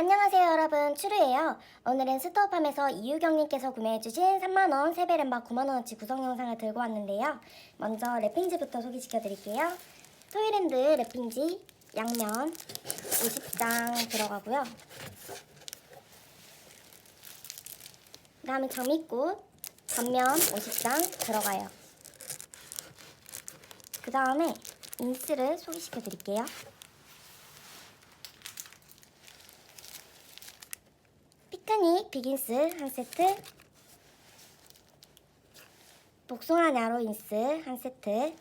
안녕하세요 여러분. 추루예요. 오늘은 스토어팜에서 이유경님께서 구매해주신 3만원 세배렘바 9만원어치 구성 영상을 들고 왔는데요. 먼저 랩핑지부터 소개시켜 드릴게요. 토이랜드 랩핑지 양면 50장 들어가고요. 그 다음에 장미꽃 단면 50장 들어가요. 그 다음에 인스를 소개시켜 드릴게요 피크닉 비긴스 한 세트 복숭아 야로 인스 한 세트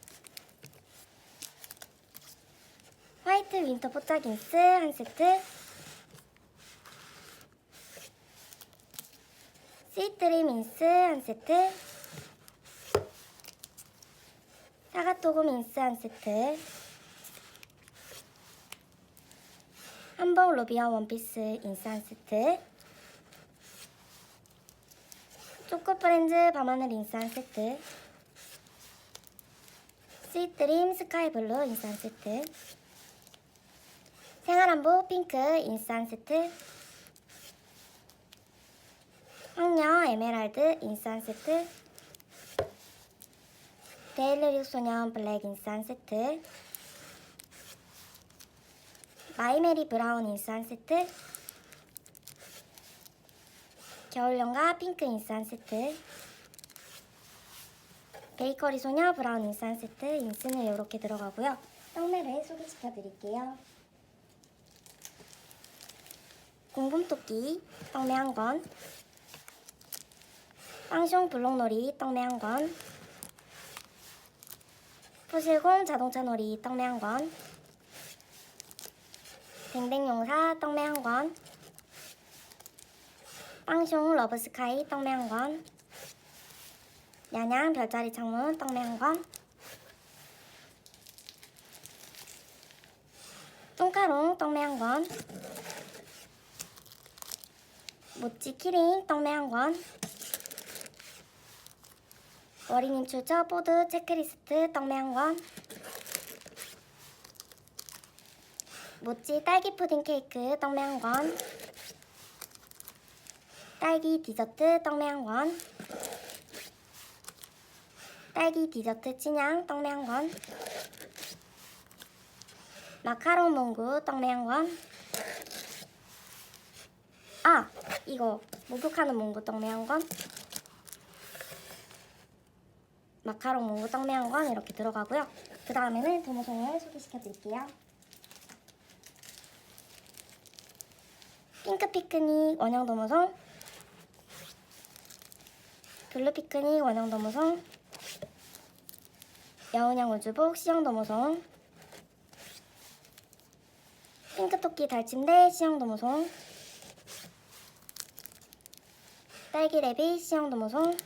화이트 윈터 포착 인스 한 세트 스위트림 인스 한 세트 사과토금 인스 한 세트 한복 로비아 원피스 인스 한 세트 초코프렌즈 밤하늘 한 세트. 스윗드림 스카이블루 한 세트. 생활한복 핑크 한 세트. 황녀 에메랄드 한 세트. 데일리릭 소년 블랙 한 세트. 마이메리 브라운 한 세트 겨울연가 핑크 인스 한 세트. 베이커리 소녀 브라운 인스 한 세트 인스는 이렇게 들어가고요. 떡매를 소개시켜 드릴게요. 공금토끼 떡매 한건 빵숑 블록놀이 떡매 한건 푸실곰 자동차 놀이 떡매 한건 댕댕용사 떡매 한건 빵숑 러브스카이 떡매 한건. 야냥 별자리 창문 떡매 한건. 똥카롱 떡매 한건. 모찌 키링 떡매 한건. 어린이 출처 보드 체크리스트 떡매 한건. 모찌 딸기 푸딩 케이크 떡매 한건 딸기 디저트 떡매 한건 딸기 디저트 찐양 떡매 한건 마카롱 몽구 떡매 한건 아 이거 목욕하는 몽구 떡매 한건 마카롱 몽구 떡매 한건 이렇게 들어가고요. 그 다음에는 도모송을 소개시켜 드릴게요. 핑크 피크닉 원형 도모송 블루 피크닉 원형 도모송 여운양 우주복 시형 도모송 핑크 토끼 달침대 시형 도모송 딸기 레비 시형 도모송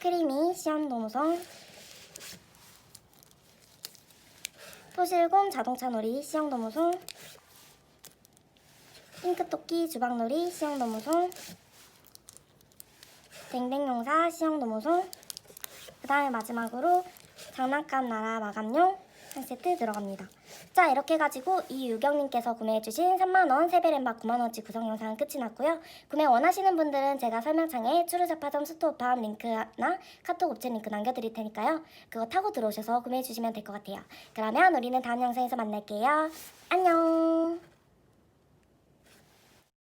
크리미 시형 도모송 포실곰 자동차 놀이 시형 도모송 핑크토끼 주방놀이 시형도무송 댕댕용사 시형도무송 그 다음에 마지막으로 장난감 나라 마감용 한 세트 들어갑니다. 자 이렇게 해가지고 이유경님께서 구매해주신 3만원 세배렘바 9만원치 구성 영상은 끝이 났고요. 구매 원하시는 분들은 제가 설명창에 추르자파점 스토어팜 링크나 카톡 업체 링크 남겨드릴 테니까요. 그거 타고 들어오셔서 구매해주시면 될 것 같아요. 그러면 우리는 다음 영상에서 만날게요. 안녕